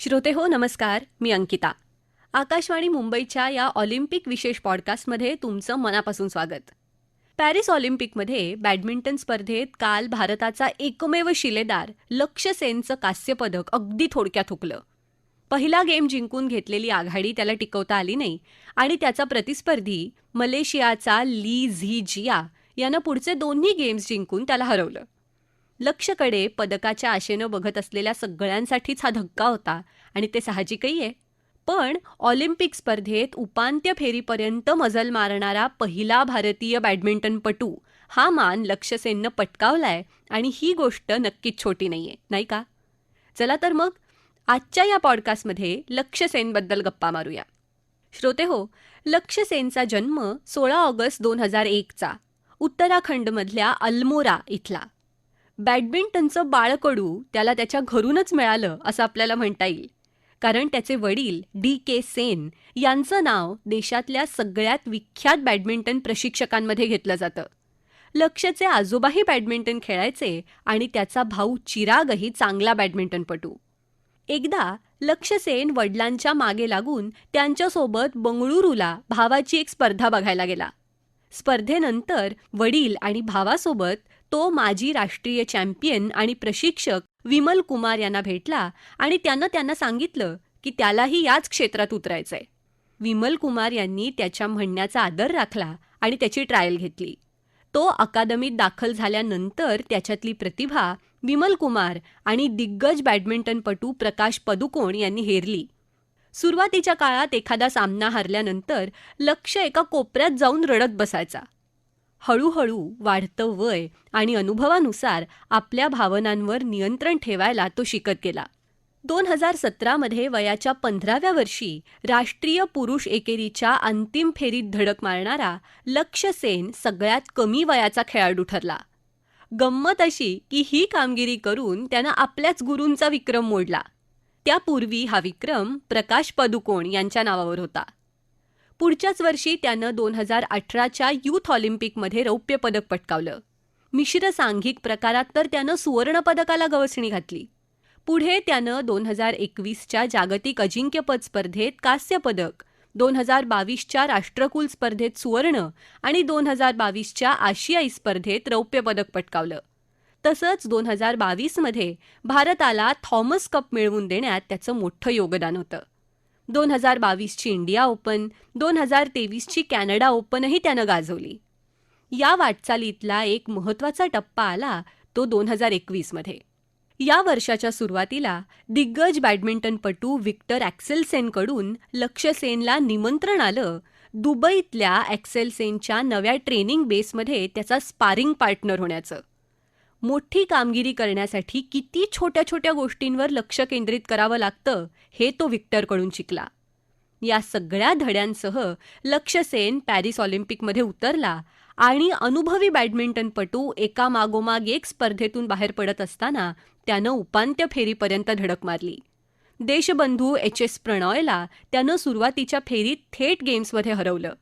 श्रोते हो नमस्कार. मी अंकिता. आकाशवाणी मुंबईच्या या ऑलिम्पिक विशेष पॉडकास्टमध्ये तुमचं मनापासून स्वागत. पॅरिस ऑलिम्पिकमध्ये बॅडमिंटन स्पर्धेत काल भारताचा एकमेव शिलेदार लक्ष्य सेनचं कास्यपदक अगदी थोडक्यात हुकलं. पहिला गेम जिंकून घेतलेली आघाडी त्याला टिकवता आली नाही आणि त्याचा प्रतिस्पर्धी मलेशियाचा ली झी जिया यानं पुढचे दोन्ही गेम्स जिंकून त्याला हरवलं. लक्षकडे पदकाच्या आशेनं बघत असलेल्या सगळ्यांसाठीच हा धक्का होता आणि ते साहजिकही आहे. पण ऑलिम्पिक स्पर्धेत उपांत्य फेरीपर्यंत मजल मारणारा पहिला भारतीय बॅडमिंटनपटू हा मान लक्ष सेननं पटकावलाय आणि ही गोष्ट नक्कीच छोटी नाहीये नाही का? चला तर मग आजच्या या पॉडकास्टमध्ये लक्ष सेनबद्दल गप्पा मारूया. श्रोते हो लक्ष सेनचा जन्म सोळा ऑगस्ट दोन हजार एकचा उत्तराखंडमधल्या अल्मोरा इथला. बॅडमिंटनचं बाळकडू त्याला त्याच्या घरूनच मिळालं असं आपल्याला म्हणता येईल. कारण त्याचे वडील डी के सेन यांचं नाव देशातल्या सगळ्यात विख्यात बॅडमिंटन प्रशिक्षकांमध्ये घेतलं जातं. लक्ष्यचे आजोबाही बॅडमिंटन खेळायचे आणि त्याचा भाऊ चिरागही चांगला बॅडमिंटनपटू. एकदा लक्षसेन सेन वडिलांच्या मागे लागून त्यांच्यासोबत बंगळुरूला भावाची एक स्पर्धा बघायला गेला. स्पर्धेनंतर वडील आणि भावासोबत तो माजी राष्ट्रीय चॅम्पियन आणि प्रशिक्षक विमल कुमार यांना भेटला आणि त्यानं त्यांना सांगितलं की त्यालाही याच क्षेत्रात उतरायचंय. विमल कुमार यांनी त्याच्या म्हणण्याचा आदर राखला आणि त्याची ट्रायल घेतली. तो अकादमीत दाखल झाल्यानंतर त्याच्यातली प्रतिभा विमल कुमार आणि दिग्गज बॅडमिंटनपटू प्रकाश पदुकोण यांनी हेरली. सुरुवातीच्या काळात एखादा सामना हरल्यानंतर लक्ष एका कोपऱ्यात जाऊन रडत बसायचा. हळूहळू वाढतं वय आणि अनुभवानुसार आपल्या भावनांवर नियंत्रण ठेवायला तो शिकत गेला. दोन हजार सतरामध्ये वयाच्या पंधराव्या वर्षी राष्ट्रीय पुरुष एकेरीच्या अंतिम फेरीत धडक मारणारा लक्ष्य सेन सगळ्यात कमी वयाचा खेळाडू ठरला. गंमत अशी की ही कामगिरी करून त्यानं आपल्याच गुरूंचा विक्रम मोडला. त्यापूर्वी हा विक्रम प्रकाश पदुकोण यांच्या नावावर होता. पुढच्याच वर्षी त्यानं दोन हजार अठराच्या युथ ऑलिम्पिकमध्ये रौप्य पदक पटकावलं. मिश्र सांघिक प्रकारात तर त्यानं सुवर्णपदकाला गवसणी घातली. पुढे त्यानं दोन हजार एकवीसच्या जागतिक अजिंक्यपद स्पर्धेत कांस्य पदक दोन हजार बावीसच्या राष्ट्रकुल स्पर्धेत सुवर्ण आणि दोन हजार बावीसच्या आशियाई स्पर्धेत रौप्य पदक पटकावलं. तसंच दोन हजार बावीसमध्ये भारताला थॉमस कप मिळवून देण्यात त्याचं मोठं योगदान होतं. दोन हजार बावीसची इंडिया ओपन दोन हजार तेवीसची कॅनडा ओपनही त्यानं गाजवली. या वाटचालीतला एक महत्त्वाचा टप्पा आला तो दोन हजार एकवीसमध्ये. या वर्षाच्या सुरुवातीला दिग्गज बॅडमिंटनपटू विक्टर ॲक्सेलसेनकडून लक्ष्य सेनला निमंत्रण आलं. दुबईतल्या ॲक्सेलसेनच्या नव्या ट्रेनिंग बेसमध्ये त्याचा स्पारिंग पार्टनर होण्याचं. मोठी कामगिरी करण्यासाठी किती छोट्या छोट्या गोष्टींवर लक्ष केंद्रित करावं लागतं हे तो विक्टरकडून शिकला. या सगळ्या धड्यांसह लक्षसेन सेन पॅरिस ऑलिम्पिकमध्ये उतरला आणि अनुभवी बॅडमिंटनपटू एका मागोमाग एक स्पर्धेतून बाहेर पडत असताना त्यानं उपांत्य फेरीपर्यंत धडक मारली. देशबंधू एच एस प्रणॉयला त्यानं सुरुवातीच्या फेरीत थेट गेम्समध्ये हरवलं.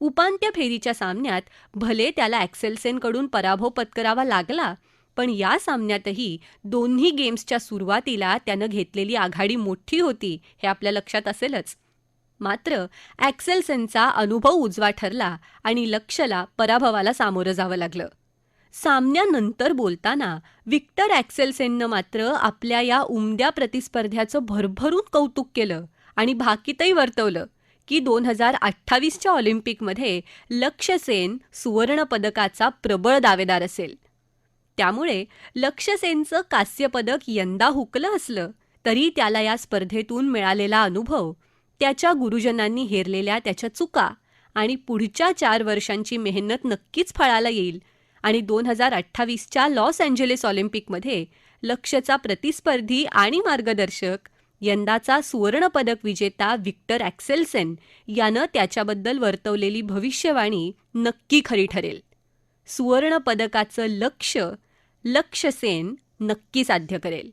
उपांत्य फेरीच्या सामन्यात भले त्याला ॲक्सेलसेनकडून पराभव पत्करावा लागला पण या सामन्यातही दोन्ही गेम्सच्या सुरुवातीला त्यानं घेतलेली आघाडी मोठी होती हे आपल्या लक्षात असेलच. मात्र ॲक्सेलसनचा अनुभव उजवा ठरला आणि लक्ष्यला पराभवाला सामोरं जावं लागलं. सामन्यानंतर बोलताना विक्टर ॲक्सेलसेननं मात्र आपल्या या उमद्या प्रतिस्पर्ध्याचं भरभरून कौतुक केलं आणि भाकीतही वर्तवलं की दोन हजार अठ्ठावीसच्या ऑलिम्पिकमध्ये लक्ष्य सेन सुवर्णपदकाचा प्रबळ दावेदार असेल. त्यामुळे लक्ष्य सेनचं कांस्यपदक यंदा हुकलं असलं तरी त्याला या स्पर्धेतून मिळालेला अनुभव त्याच्या गुरुजनांनी हेरलेल्या त्याच्या चुका आणि पुढच्या चार वर्षांची मेहनत नक्कीच फळाला येईल आणि दोन हजार अठ्ठावीसच्या लॉस एंजेलिस ऑलिम्पिकमध्ये लक्ष्यचा प्रतिस्पर्धी आणि मार्गदर्शक यंदाचा सुवर्णपदक विजेता विक्टर ॲक्सेलसेन यानं त्याच्याबद्दल वर्तवलेली भविष्यवाणी नक्की खरी ठरेल. सुवर्णपदकाचं लक्ष लक्ष्य सेन नक्की साध्य करेल.